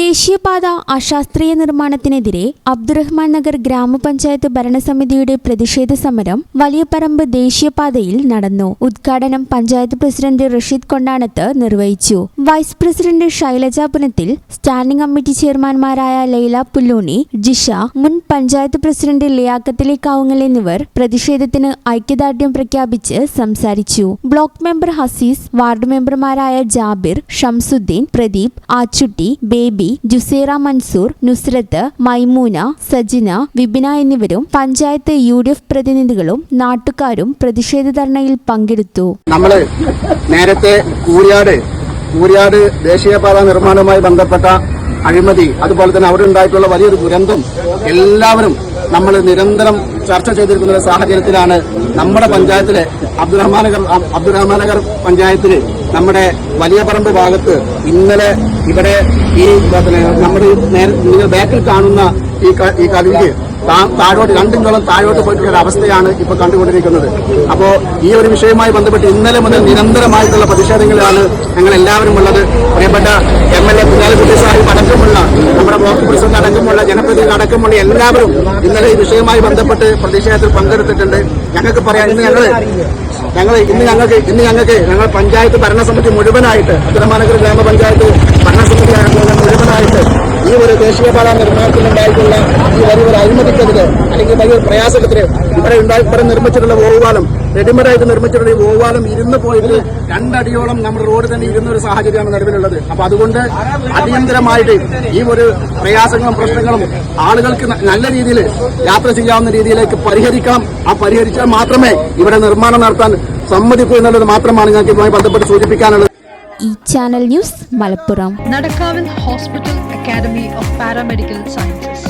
ദേശീയപാത അശാസ്ത്രീയ നിർമ്മാണത്തിനെതിരെ അബ്ദുറഹ്മാൻ നഗർ ഗ്രാമപഞ്ചായത്ത് ഭരണസമിതിയുടെ പ്രതിഷേധ സമരം വലിയപറമ്പ് ദേശീയപാതയിൽ നടന്നു. ഉദ്ഘാടനം പഞ്ചായത്ത് പ്രസിഡന്റ് റഷീദ് കൊണ്ടാണത്ത് നിർവഹിച്ചു. Vice president Shailaja Punathil standing committee ചെയർമാൻമാരായ Laila Pulluni Jisha മുൻ പഞ്ചായത്ത് പ്രസിഡന്റ് ലിയാക്കത്തിലെ കാവുങ്ങൽ എന്നിവർ പ്രതിഷേധത്തിന് ഐക്യദാർഢ്യം പ്രഖ്യാപിച്ച് സംസാരിച്ചു. ബ്ലോക്ക് മെമ്പർ ഹസീസ് വാർഡ് മെമ്പർമാരായ ജാബിർ ഷംസുദ്ദീൻ പ്രദീപ് ആച്ചുട്ടി ബേബി ജുസേറ മൻസൂർ നുസ്രത്ത് മൈമൂന സജിന വിബിന എന്നിവരും പഞ്ചായത്ത് യു ഡി എഫ് പ്രതിനിധികളും നാട്ടുകാരും പ്രതിഷേധ ധർണയിൽ പങ്കെടുത്തു. നമ്മൾ നേരത്തെ കൂരിയാട് കൂരിയാട് ദേശീയപാത നിർമ്മാണവുമായി ബന്ധപ്പെട്ട അഴിമതി അതുപോലെ തന്നെ അവിടെ ഉണ്ടായിട്ടുള്ള വലിയൊരു ദുരന്തം എല്ലാവരും നമ്മൾ നിരന്തരം ചർച്ച ചെയ്തിരിക്കുന്ന സാഹചര്യത്തിലാണ് നമ്മുടെ പഞ്ചായത്തിലെ അബ്ദുറഹ്മാനഗർ അബ്ദുറഹ്മാനഗർ പഞ്ചായത്തിൽ നമ്മുടെ വലിയ പറമ്പ് ഭാഗത്ത് ഇന്നലെ ഇവിടെ ഈ നമ്മുടെ നേരെ നിങ്ങൾ ബാക്കിൽ കാണുന്ന ഈ ഈ കവിക്ക് താഴോട്ട് രണ്ടിഞ്ചോളം താഴോട്ട് പോയിട്ടുള്ള ഒരു അവസ്ഥയാണ് ഇപ്പോൾ കണ്ടുകൊണ്ടിരിക്കുന്നത്. അപ്പോൾ ഈ ഒരു വിഷയവുമായി ബന്ധപ്പെട്ട് ഇന്നലെ മുതൽ നിരന്തരമായിട്ടുള്ള പ്രതിഷേധങ്ങളിലാണ് ഞങ്ങൾ എല്ലാവരും ഉള്ളത്. പ്രിയപ്പെട്ട M L A Kunhalikutty Sahib അടക്കമുള്ള നമ്മുടെ ബ്ലോക്ക് പ്രസിഡന്റ് അടക്കമുള്ള ജനപ്രതിനിധികൾ അടക്കമുള്ള എല്ലാവരും ഇന്നലെ ഈ വിഷയവുമായി ബന്ധപ്പെട്ട് പ്രതിഷേധത്തിൽ പങ്കെടുത്തിട്ടുണ്ട്. ഞങ്ങൾക്ക് പറയാം ഇന്ന് ഞങ്ങൾ ഞങ്ങൾ ഇന്ന് ഞങ്ങൾക്ക് ഇന്ന് ഞങ്ങൾക്ക് ഞങ്ങൾ പഞ്ചായത്ത് ഭരണസമിതി മുഴുവനായിട്ട് അബ്ദുറഹ്മാനഗർ ഗ്രാമപഞ്ചായത്ത് ഭരണസമിതി മുഴുവനായിട്ട് ഈ ഒരു ദേശീയപാത നിർമ്മാണത്തിലുണ്ടായിട്ടുള്ള ഈ വലിയൊരു അഴിമതിക്കെതിരെ അല്ലെങ്കിൽ പ്രയാസത്തിന് ഇവിടെ ഉണ്ടായി ഇവിടെ നിർമ്മിച്ചിട്ടുള്ള ഓവാലം റെഡിമെയ്ഡായിട്ട് നിർമ്മിച്ചിട്ടുള്ള ഈ ഓവാലം ഇരുന്ന് പോയിട്ട് രണ്ടടിയോളം നമ്മുടെ റോഡ് തന്നെ ഇരുന്ന ഒരു സാഹചര്യമാണ് നിലവിലുള്ളത്. അപ്പൊ അതുകൊണ്ട് അടിയന്തരമായിട്ട് ഈ ഒരു പ്രയാസങ്ങളും പ്രശ്നങ്ങളും ആളുകൾക്ക് നല്ല രീതിയിൽ യാത്ര ചെയ്യാവുന്ന രീതിയിലേക്ക് പരിഹരിക്കണം. ആ പരിഹരിച്ചാൽ മാത്രമേ ഇവിടെ നിർമ്മാണം നടത്താൻ സമ്മതിക്കൂ എന്നുള്ളത് മാത്രമാണ് ഞങ്ങൾക്ക് ഇതുമായി ബന്ധപ്പെട്ട് സൂചിപ്പിക്കാനുള്ളത്. ഈ channel news Malappuram. നടക്കാവിൽ hospital academy of paramedical sciences.